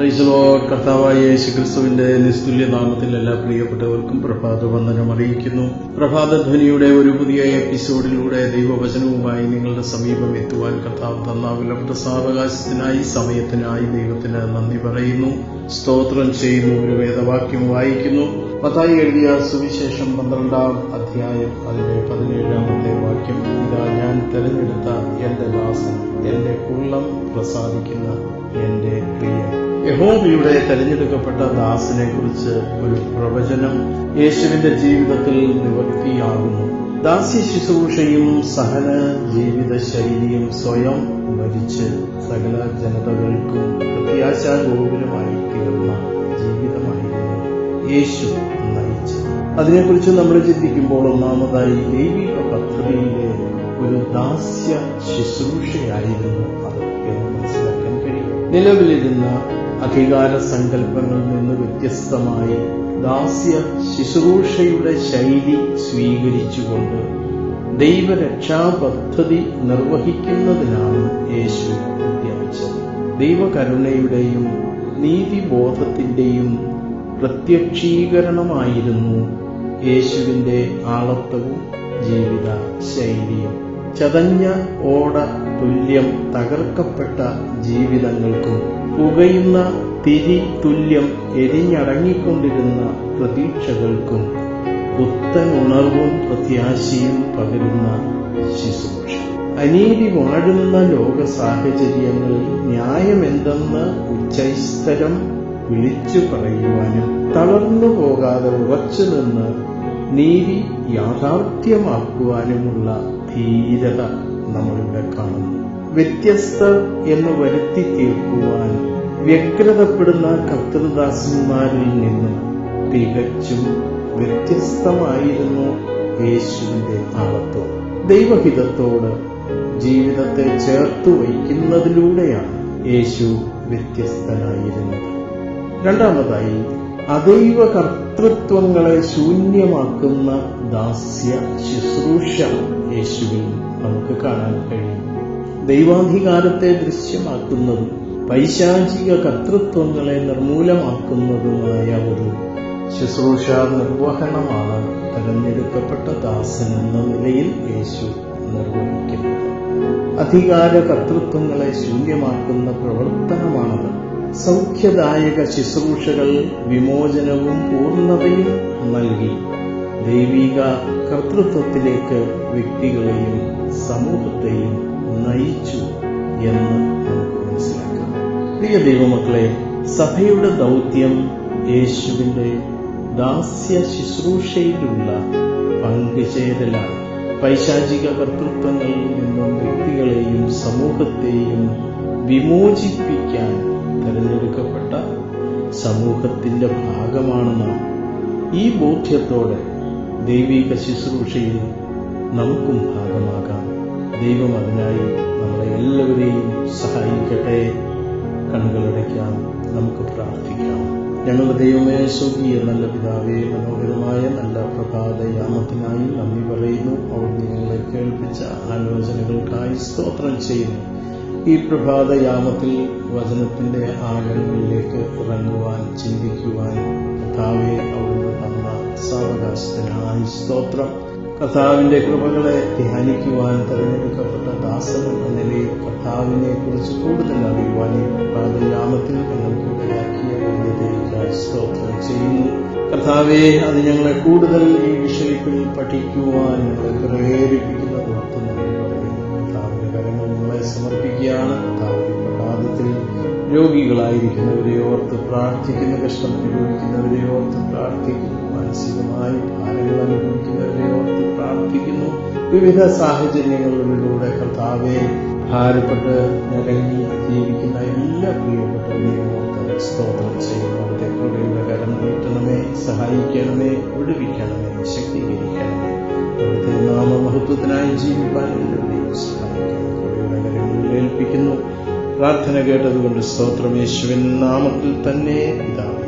പ്രൈസലോഡ് കർത്താവായ യേശു ക്രിസ്തുവിന്റെ നിസ്തുല്യ നാമത്തിൽ എല്ലാ പ്രിയപ്പെട്ടവർക്കും പ്രഭാത വന്ദനം അറിയിക്കുന്നു. പ്രഭാതധ്വനിയുടെ ഒരു പുതിയ എപ്പിസോഡിലൂടെ ദൈവവചനവുമായി നിങ്ങളുടെ സമീപം എത്തുവാൻ കർത്താവ് തന്ന വിലപ്പെട്ട സാവകാശത്തിനായി സമയത്തിനായി ദൈവത്തിന് നന്ദി പറയുന്നു. സ്തോത്രം ചെയ്യുന്നു ഒരു വേദവാക്യം വായിക്കുന്നു. പതായി എഴുതിയ സുവിശേഷം പന്ത്രണ്ടാം അധ്യായം അതിന്റെ പതിനേഴാമത്തെ വാക്യം ഇതാ ഞാൻ തെരഞ്ഞെടുത്ത എന്റെ ദാസൻ എന്റെ ഉള്ളം പ്രസാദിക്കുന്ന എന്റെ പ്രിയൻ. യഹോബയുടെ തെരഞ്ഞെടുക്കപ്പെട്ട ദാസിനെ കുറിച്ച് ഒരു പ്രവചനം യേശുവിന്റെ ജീവിതത്തിൽ നിവൃത്തിയാകുന്നു ദാസ്യ ശുശ്രൂഷയും സഹന ജീവിത ശൈലിയും സ്വയം മരിച്ച് സകല ജനതകൾക്കും പ്രത്യാശാ ഗോപുരമായി തീർന്ന ജീവിതമായിരുന്നു യേശു നയിച്ചു അതിനെക്കുറിച്ച് നമ്മൾ ചിന്തിക്കുമ്പോൾ ഒന്നാമതായി ദൈവിക പദ്ധതിയിലെ ഒരു ദാസ്യ ശുശ്രൂഷയായിരുന്നു അത് എന്ന് മനസ്സിലാക്കാൻ കഴിയും. നിലവിലിരുന്ന അധികാര സങ്കല്പങ്ങളിൽ നിന്ന് വ്യത്യസ്തമായി ദാസ്യ ശുശ്രൂഷയുടെ ശൈലി സ്വീകരിച്ചുകൊണ്ട് ദൈവരക്ഷാ പദ്ധതി നിർവഹിക്കുന്നതിനാണ് യേശു ഉദ്യമിച്ചത്. ദൈവകരുണയുടെയും നീതിബോധത്തിന്റെയും പ്രത്യക്ഷീകരണമായിരുന്നു യേശുവിന്റെ ആളത്വവും ജീവിത ശൈലിയും ചതഞ്ഞ ഓട തുല്യം തകർക്കപ്പെട്ട ജീവിതങ്ങൾക്കും പുകയുന്ന തിരി തുല്യം എരിഞ്ഞടങ്ങിക്കൊണ്ടിരുന്ന പ്രതീക്ഷകൾക്കും പുത്തൻ ഉണർവും പ്രത്യാശയും പകരുന്ന ശുശ്രൂഷ. അനീതി വാഴുന്ന ലോക സാഹചര്യങ്ങളിൽ ന്യായമെന്തെന്ന് ഉച്ചൈസ്തരം വിളിച്ചു പറയുവാനും തളർന്നു പോകാതെ ഉറച്ചു നിന്ന് നീതി യാഥാർത്ഥ്യമാക്കുവാനുമുള്ള ധീരത നമ്മളിവിടെ കാണുന്നു. വ്യത്യസ്തർ എന്ന് വരുത്തി തീർക്കുവാൻ വ്യഗ്രതപ്പെടുന്ന കർത്തൃദാസന്മാരിൽ നിന്നും തികച്ചും വ്യത്യസ്തമായിരുന്നു യേശുവിന്റെ ഭാവത്വം ദൈവഹിതത്തോട് ജീവിതത്തെ ചേർത്തു വയ്ക്കുന്നതിലൂടെയാണ് യേശു വ്യത്യസ്തനായിരുന്നത്. രണ്ടാമതായി അതൈവ കർത്തൃത്വങ്ങളെ ശൂന്യമാക്കുന്ന ദാസ്യ ശുശ്രൂഷ യേശുവിൽ നമുക്ക് കാണാൻ കഴിയും. ദൈവാധികാരത്തെ ദൃശ്യമാക്കുന്നതും പൈശാചിക കർത്തൃത്വങ്ങളെ നിർമൂലമാക്കുന്നതുമായ ഒരു ശുശ്രൂഷ നിർവഹണമാണ് തെരഞ്ഞെടുക്കപ്പെട്ട ദാസൻ എന്ന നിലയിൽ യേശു നിർവഹിക്കുന്നത്. അധികാര കർത്തൃത്വങ്ങളെ ശൂന്യമാക്കുന്ന പ്രവർത്തനമാണത്. സൗഖ്യദായക ശുശ്രൂഷകൾ വിമോചനവും പൂർണതയും നൽകി ദൈവിക കർത്തൃത്വത്തിലേക്ക് വ്യക്തികളെയും സമൂഹത്തെയും നയിച്ചു എന്ന് നമുക്ക് മനസ്സിലാക്കാം. പ്രിയ ദൈവമക്കളെ സഭയുടെ ദൗത്യം യേശുവിന്റെ ദാസ്യ ശുശ്രൂഷയിലുള്ള പങ്കുചേരലാണ്. പൈശാചിക കർത്തൃത്വങ്ങളിൽ നിന്നും വ്യക്തികളെയും സമൂഹത്തെയും വിമോചിപ്പിക്കാൻ തിരഞ്ഞെടുക്കപ്പെട്ട സമൂഹത്തിന്റെ ഭാഗമാണ് നാം. ഈ ബോധ്യത്തോടെ ദൈവിക ശുശ്രൂഷയിൽ നമുക്കും ഭാഗമാകാം. ദൈവം അതിനായി നമ്മളെ എല്ലാവരെയും സഹായിക്കട്ടെ. നമുക്ക് പ്രാർത്ഥിക്കാം. ഞങ്ങളുടെ ദൈവമേ സ്വർഗീയ നല്ല പിതാവേ മനോഹരമായ നല്ല പ്രഭാതയാമത്തിനായി നന്ദി പറയുന്നു. അവിടുന്ന് ഞങ്ങളെ കേൾപ്പിച്ച ആലോചനകൾക്കായി സ്തോത്രം ചെയ്യുന്നു. ഈ പ്രഭാതയാമത്തിൽ വചനത്തിന്റെ ആഴങ്ങളിലേക്ക് ഇറങ്ങുവാൻ ചിന്തിക്കുവാൻ കഥാവെ അവിടുന്ന് തന്ന സാവകാശത്തിനായി സ്തോത്രം. കഥാവിന്റെ കൃപകളെ ധ്യാനിക്കുവാൻ തെരഞ്ഞെടുക്കപ്പെട്ട ദാസൻ എന്ന കർത്താവിനെ കുറിച്ച് കൂടുതൽ അറിയുവാൻ ഈ പ്രഭാതയാമത്തിൽ ഞങ്ങൾക്ക് ഇടയാക്കിയ വലിയതേക്കായി സ്തോത്രം ചെയ്യുന്നു. കർത്താവെ അത് ഞങ്ങളെ കൂടുതൽ ഈ വിഷയത്തിൽ പഠിക്കുവാൻ ഞങ്ങളെ പ്രേരിപ്പിക്കുന്നത് ഓർത്തുന്നു കർത്താവിന്റെ കരങ്ങൾ നിങ്ങളെ സമർപ്പിക്കുകയാണ്. കർത്താവിന്റെ പ്രഭാതത്തിൽ രോഗികളായിരിക്കുന്നവരെ ഓർത്ത് പ്രാർത്ഥിക്കുന്ന കഷ്ടം അനുഭവിക്കുന്നവരെ ഓർത്ത് പ്രാർത്ഥിക്കുന്നു. മാനസികമായി ഭാരങ്ങൾ അനുഭവിക്കുന്നവരെ ഓർത്ത് പ്രാർത്ഥിക്കുന്നു. വിവിധ സാഹചര്യങ്ങളിലൂടെ കർത്താവെ ഭാരപ്പെട്ട് നിലങ്ങി ജീവിക്കുന്ന എല്ലാ പ്രിയപ്പെട്ട ഓർത്ത് സ്തോത്രം ചെയ്യുന്നു. കൃപയുടെ കരം നീട്ടണമേ സഹായിക്കണമേ ഒടുവിക്കണമേ ശക്തീകരിക്കണമേ. അവിടുത്തെ നാമമഹത്വത്തിനായി ജീവിക്കാൻ സഹായിക്കണം ഏൽപ്പിക്കുന്നു. പ്രാർത്ഥന കേട്ടതുകൊണ്ട് സ്തോത്രം. യേശുവിൻ നാമത്തിൽ തന്നെ പിതാവ്.